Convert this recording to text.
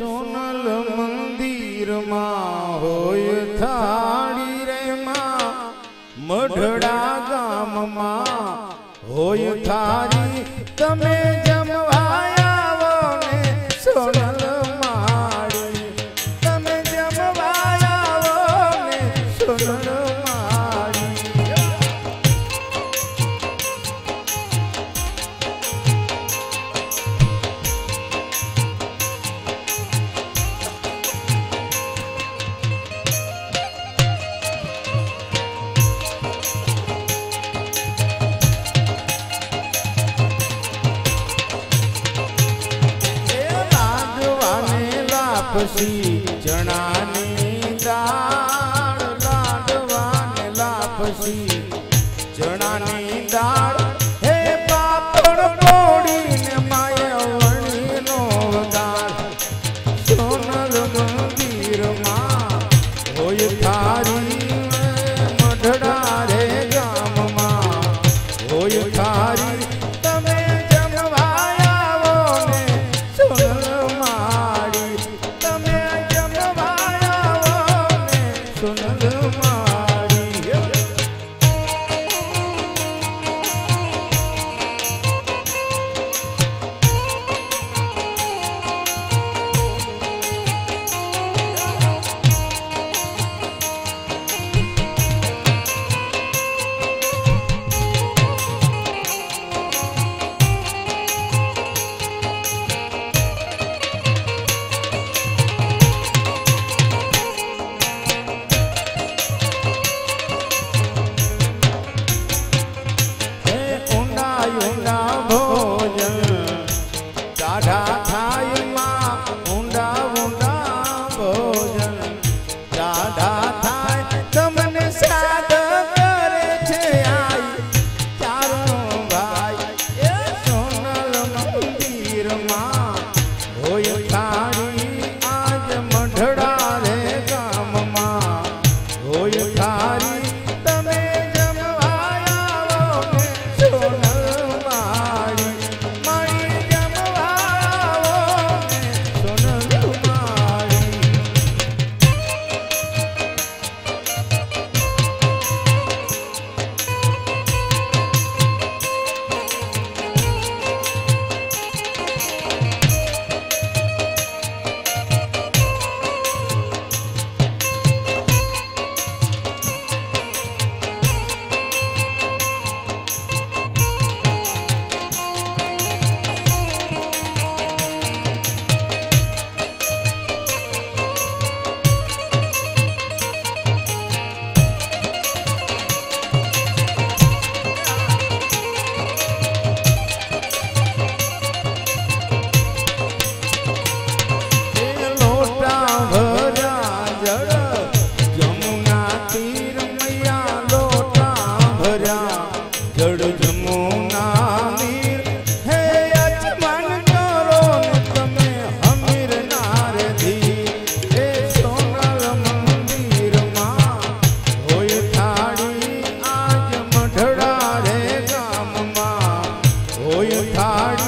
સોનલ મંદિરમાં હોય થાળી રે માં, મઢડા ગામમાં હોય થાળી. તમે જમવાયા આવો ને સોનલ માળી. તમે જમવાયા આવો ને સોનલ લાપસી ચણાની દાળ લાડવાને લાપસી Oh. காடு